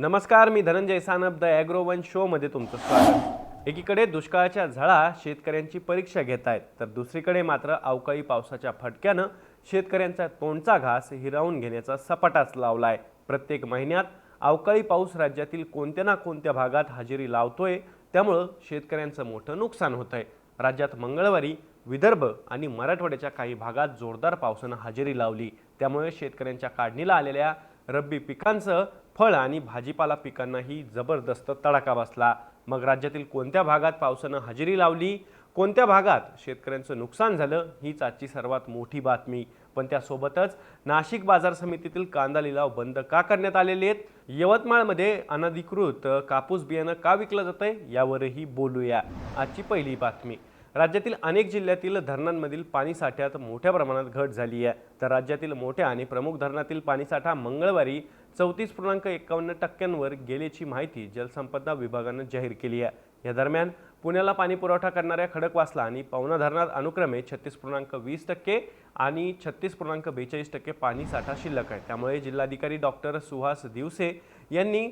नमस्कार मी Dhananjay Sanap the agro one शोमध्ये तुमचं स्वागत. एकीकडे दुष्काळाच्या झळा शेतकऱ्यांची परीक्षा घेत आहेत तर दुसरीकडे मात्र अवकाळी पावसाच्या फटक्यानं शेतकऱ्यांचा तोंडचा घास हिरावून घेण्याचा सपाटाच लावला आहे प्रत्येक महिन्यात अवकाळी पाऊस राज्यातील कोणत्या ना कोणत्या भागात हजेरी लावतोय त्यामुळं शेतकऱ्यांचं मोठं नुकसान होत आहे राज्यात मंगळवारी विदर्भ आणि मराठवाड्याच्या काही भागात जोरदार पावसानं हजेरी लावली. त्यामुळे शेतकऱ्यांच्या काढणीला आलेल्या रब्बी पिकांचं फळ आणि भाजीपाला पिकांनाही जबरदस्त तडाखा बसला. मग राज्यातील कोणत्या भागात पावसानं हजेरी लावली? कोणत्या भागात शेतकऱ्यांचं नुकसान झालं? हीच आजची सर्वात मोठी बातमी. पण त्यासोबतच नाशिक बाजार समितीतील कांदा लिलाव बंद का करण्यात आलेले आहेत? यवतमाळमध्ये अनधिकृत कापूस बियाणं का विकलं जात आहे यावरही बोलूया. आजची पहिली बातमी. राज्यातील अनेक जिल्ह्यातील धरणांमधील पाणीसाठ्यात मोठ्या प्रमाणात घट झाली आहे. तर राज्यातील मोठ्या आणि प्रमुख धरणातील पाणीसाठा मंगळवारी चौतीस पूर्णांक एकावन्न टक्क्यांवर गेल्याची माहिती जलसंपदा विभागानं जाहीर केली आहे. या दरम्यान पुण्याला पाणी पुरवठा करणाऱ्या खडकवासला आणि पवना धरणात अनुक्रमे छत्तीस पूर्णांक वीस टक्के आणि छत्तीस पूर्णांक बेचाळीस टक्के पाणी साठा शिल्लक आहे. त्यामुळे जिल्हाधिकारी डॉक्टर सुहास दिवसे यांनी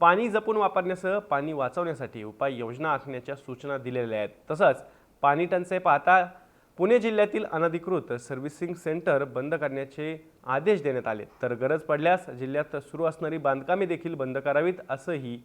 पाणी जपून वापरण्यासह पाणी वाचवण्यासाठी उपाययोजना आखण्याच्या सूचना दिलेल्या आहेत. तसंच पाणी टंचाई पाहता पुणे जिल्ह्यातील अनधिकृत सर्व्हिसिंग सेंटर बंद करण्याचे आदेश देण्यात आले. तर गरज पडल्यास जिल्ह्यात सुरू असणारी बांधकामे देखील बंद करावीत असंही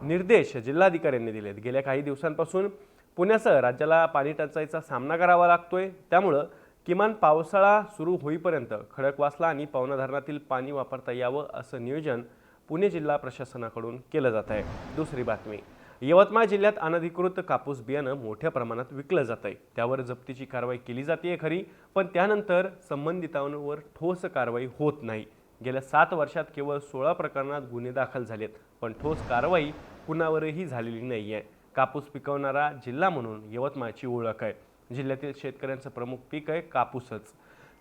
निर्देश जिल्हाधिकाऱ्यांनी दिलेत. गेल्या काही दिवसांपासून पुण्यासह राज्याला पाणी टंचाईचा सामना करावा लागतोय. त्यामुळं किमान पावसाळा सुरू होईपर्यंत खडकवासला आणि पवना धरणातील पाणी वापरता यावं असं नियोजन पुणे जिल्हा प्रशासनाकडून केलं जात आहे. दुसरी बातमी. यवतमाळ जिल्ह्यात अनधिकृत कापूस बियाणं मोठ्या प्रमाणात विकलं जात आहे त्यावर जप्तीची कारवाई केली जाते खरी पण त्यानंतर संबंधितांवर ठोस कारवाई होत नाही. गेल्या सात वर्षात केवळ सोळा प्रकरणात गुन्हे दाखल झालेत पण ठोस कारवाई कुणावरही झालेली नाही आहे कापूस पिकवणारा जिल्हा म्हणून यवतमाळची ओळख आहे. जिल्ह्यातील शेतकऱ्यांचं प्रमुख पीक आहे कापूसच.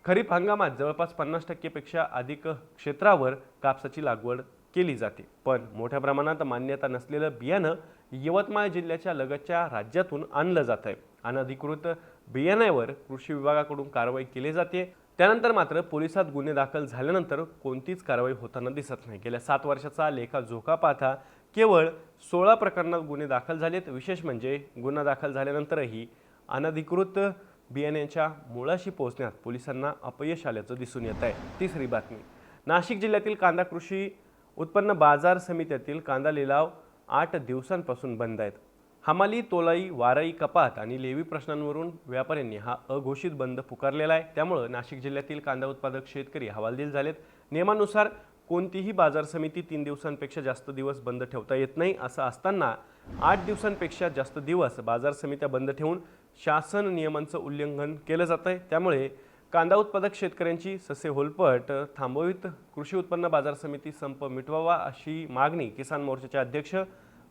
खरीप हंगामात जवळपास पन्नास टक्केपेक्षा अधिक क्षेत्रावर कापसाची लागवड केली जाते. पण मोठ्या प्रमाणात मान्यता नसलेलं बियाणं यवतमाळ जिल्ह्याच्या लगतच्या राज्यातून आणलं जात आहे अनधिकृत बियाण्यावर कृषी विभागाकडून कारवाई केली जाते. त्यानंतर मात्र पोलिसात गुन्हे दाखल झाल्यानंतर कोणतीच कारवाई होताना दिसत नाही. गेल्या सात वर्षाचा लेखा झोका पाहता केवळ सोळा प्रकरणात गुन्हे दाखल झालेत. विशेष म्हणजे गुन्हा दाखल झाल्यानंतरही अनधिकृत बियाण्यांच्या मुळाशी पोहोचण्यात पोलिसांना अपयश आल्याचं दिसून येत आहे तिसरी बातमी. नाशिक जिल्ह्यातील कांदा कृषी उत्पन्न बाजार समित्यातील कांदा लिलाव आठ दिवसांपासून बंद आहेत. हमाली तोलाई वाराई कपात आणि लेवी प्रश्नांवरून व्यापाऱ्यांनी हा अघोषित बंद पुकारलेला आहे. त्यामुळं नाशिक जिल्ह्यातील कांदा उत्पादक शेतकरी हवालदिल झालेत. नियमानुसार कोणतीही बाजार समिती तीन दिवसांपेक्षा जास्त दिवस बंद ठेवता येत नाही असं असताना आठ दिवसांपेक्षा जास्त दिवस बाजार समित्या बंद ठेवून शासन नियमांचं उल्लंघन केलं जात आहे त्यामुळे कांदा उत्पादक शेतकऱ्यांची ससे होलपट थांबवित कृषी उत्पन्न बाजार समिती संप मिटवावा अशी मागणी किसान मोर्चाचे अध्यक्ष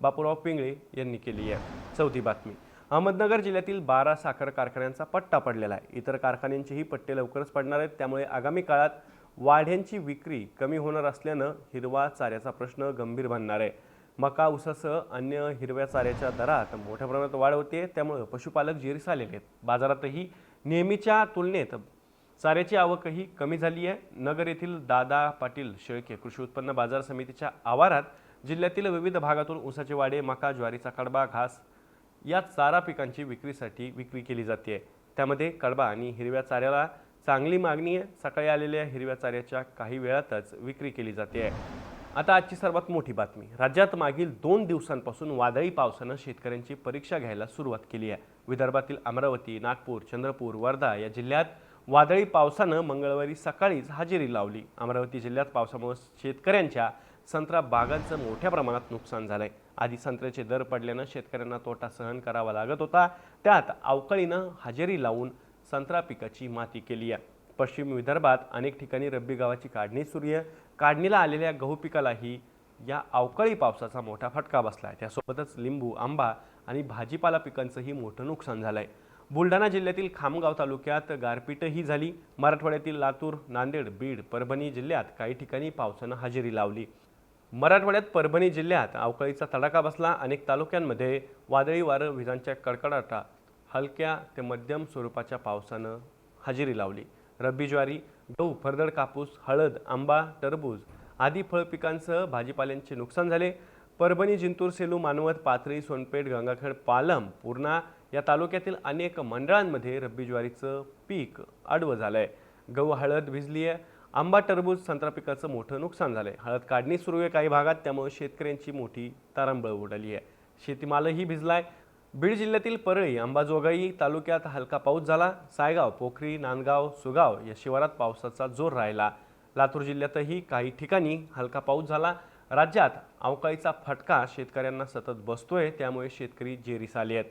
बापूराव पिंगळे यांनी केली आहे. चौथी बातमी. अहमदनगर जिल्ह्यातील बारा साखर कारखान्यांचा पट्टा पडलेला आहे. इतर कारखान्यांचेही पट्टे लवकरच पडणार आहेत. त्यामुळे आगामी काळात वाढ्यांची विक्री कमी होणार असल्यानं हिरवा चाऱ्याचा प्रश्न गंभीर बनणार आहे. मका ऊसासह अन्य हिरव्या चाऱ्याच्या दरात मोठ्या प्रमाणात वाढ होते त्यामुळं पशुपालक जेरीस आलेले आहेत. बाजारातही नेहमीच्या तुलनेत चाऱ्याची आवकही कमी झाली आहे. नगर येथील दादा पाटील शेळके कृषी उत्पन्न बाजार समितीच्या आवारात जिल्ह्यातील विविध भागातून ऊसाचे वाडे मका ज्वारीचा कडबा घास या चारा पिकांची विक्रीसाठी विक्री केली जाते. त्यामध्ये कडबा आणि हिरव्या चाऱ्याला चांगली मागणी आहे. सकाळी आलेल्या हिरव्या चाऱ्याच्या काही वेळातच विक्री केली जाते. आता आजची सर्वात मोठी बातमी. राज्यात मागील दोन दिवसांपासून वादळी पावसानं शेतकऱ्यांची परीक्षा घ्यायला सुरुवात केली आहे. विदर्भातील अमरावती नागपूर चंद्रपूर वर्धा या जिल्ह्यात वादळी पावसानं मंगळवारी सकाळीच हजेरी लावली. अमरावती जिल्ह्यात पावसामुळे शेतकऱ्यांच्या संत्रा बागांचं मोठ्या प्रमाणात नुकसान झालंय. आधी संत्र्याचे दर पडल्यानं शेतकऱ्यांना तोटा सहन करावा लागत होता. त्यात अवकाळीनं हजेरी लावून संत्रा पिकाची माती केली आहे. पश्चिम विदर्भात अनेक ठिकाणी रब्बी गावाची काढणी सुरू आहे. काढणीला आलेल्या गहू पिकालाही या अवकाळी पावसाचा मोठा फटका बसला आहे त्यासोबतच लिंबू आंबा आणि भाजीपाला पिकांचंही मोठं नुकसान झालं आहे बुलढाणा जिल्ह्यातील खामगाव तालुक्यात गारपीटही झाली. मराठवाड्यातील लातूर नांदेड बीड परभणी जिल्ह्यात काही ठिकाणी पावसानं हजेरी लावली. मराठवाड्यात परभणी जिल्ह्यात अवकाळीचा तडाखा बसला. अनेक तालुक्यांमध्ये वादळी वारं विजांच्या कडकडाटा हलक्या ते मध्यम स्वरूपाच्या पावसानं हजेरी लावली. रब्बी ज्वारी गहू फरदड कापूस हळद आंबा टरबूज आदी फळ पिकांसह भाजीपाल्यांचे नुकसान झाले. परभणी जिंतूर सेलू मानवत पाथरी सोनपेठ गंगाखेड पालम पूर्णा या तालुक्यातील अनेक मंडळांमध्ये रब्बी ज्वारीचं पीक आडवं झालं आहे गहू हळद भिजली आहे आंबा टरबूज संत्रा पिकाचं मोठं नुकसान झालं आहे हळद काढणी सुरू आहे काही भागात त्यामुळे शेतकऱ्यांची मोठी तारांबळ उडाली आहे. शेतीमालही भिजला आहे बीड जिल्ह्यातील परळी अंबाजोगाई तालुक्यात हलका पाऊस झाला. सायगाव पोखरी नांदगाव सुगाव या शिवारात पावसाचा जोर राहिला. लातूर जिल्ह्यातही काही ठिकाणी हलका पाऊस झाला. राज्यात अवकाळीचा फटका शेतकऱ्यांना सतत बसतोय. त्यामुळे शेतकरी जेरीस आले आहेत